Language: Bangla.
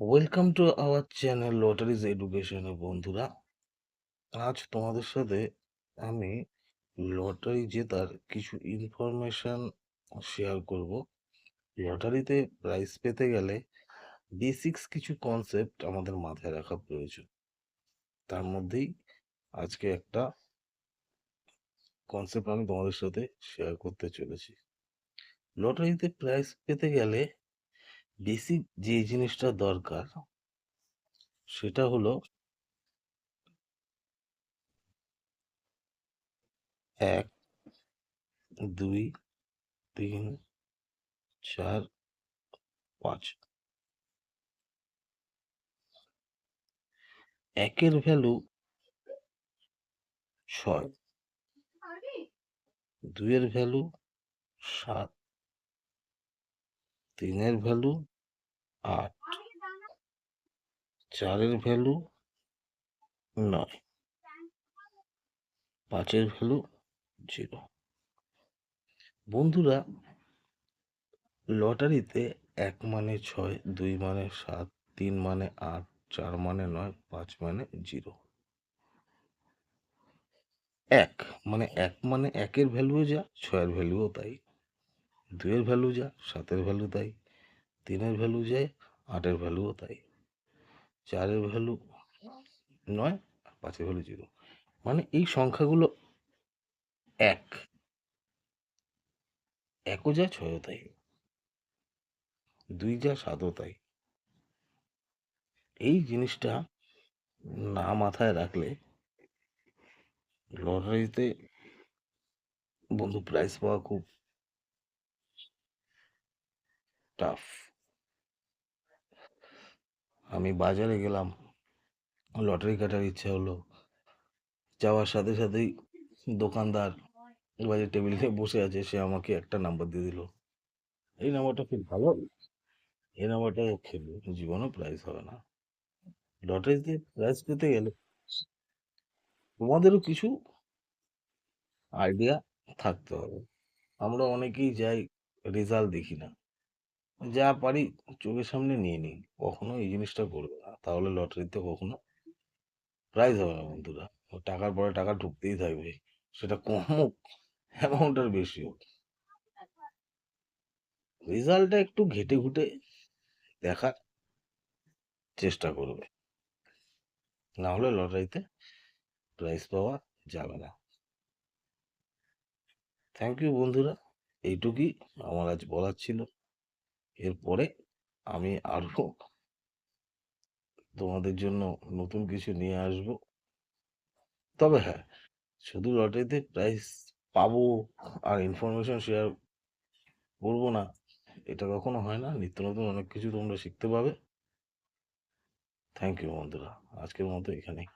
Welcome to our channel lotteries এডুকেশনের বন্ধুরা। আজ তোমাদের সাথে আমি লটারি জেতার কিছু ইনফরমেশন শেয়ার করব। লটারিতে প্রাইজ পেতে গেলে বেসিক্স কিছু কনসেপ্ট আমাদের মাথায় রাখা প্রয়োজন। তার মধ্যেই আজকে একটা কনসেপ্ট আমি তোমাদের সাথে শেয়ার করতে চলেছি। লটারিতে প্রাইজ পেতে গেলে বেসিক যে জিনিসটা দরকার, সেটা হলো এক, দুই, তিন, চার, পাঁচ। একের ভ্যালু ছয়। দুইয়ের ভ্যালু সাত। তিনের ভ্যালু আট। চারের ভ্যালু নয়। পাঁচের ভ্যালু জিরো। বন্ধুরা, লটারিতে এক মানে ছয়, দুই মানে সাত, তিন মানে আট, চার মানে নয়, পাঁচ মানে জিরো। এক মানে এক মানে একের ভ্যালুও যা, ছয়ের ভ্যালুও তাই। দুইয়ের ভ্যালু যা সাতের ভ্যালু তাই, তিনের ভ্যালু যায়, আটের ভ্যালুও তাই। চারের ভ্যালু নয় আর পাঁচের ভ্যালু জিরো মানে এই সংখ্যাগুলো এক। একও যা ছয়ও তাই। দুই যা সাতও তাই। এই জিনিসটা না মাথায় রাখলে লটারিতে বন্ধু প্রাইজ পাওয়া খুব টাফ আমি বাজারে গেলাম, লটারি কাটার ইচ্ছা হলো। যাওয়ার সাথে সাথেই দোকানদার বাজার টেবিল নিয়ে বসে আছে, সে আমাকে একটা নাম্বার দিয়ে দিল। এই নাম্বারটা খুব ভালো। এই নাম্বারটা খেলবে জীবনও প্রাইজ হবে না। লটারি দিয়ে প্রাইজ পেতে গেলে তোমাদেরও কিছু আইডিয়া থাকতে হবে। আমরা অনেকেই যাই রেজাল্ট দেখি না। যা পারি চোখের সামনে নিয়ে নিই। কখনো এই জিনিসটা করবে না। তাহলে লটারিতে কখনো প্রাইজ হবে না বন্ধুরা। টাকার পরে টাকা ঢুকতেই থাকবে। সেটা কম হোক অ্যামাউন্ট আর বেশি হোক। রেজাল্টটা একটু ঘেটে ঘুটে দেখার চেষ্টা করবে। না হলে লটারিতে প্রাইজ পাওয়া যাবে না। থ্যাংক ইউ বন্ধুরা। এইটুকুই আমার আজ বলার ছিল। এরপরে আমি আরও তোমাদের জন্য নতুন কিছু নিয়ে আসব। তবে হ্যাঁ শুধু লটারিতে প্রাইস পাবো আর ইনফরমেশন শেয়ার করব না, এটা কখনো হয় না। নিত্য নতুন অনেক কিছু তোমরা শিখতে পাবে। থ্যাংক ইউ বন্ধুরা, আজকের মতো এখানেই।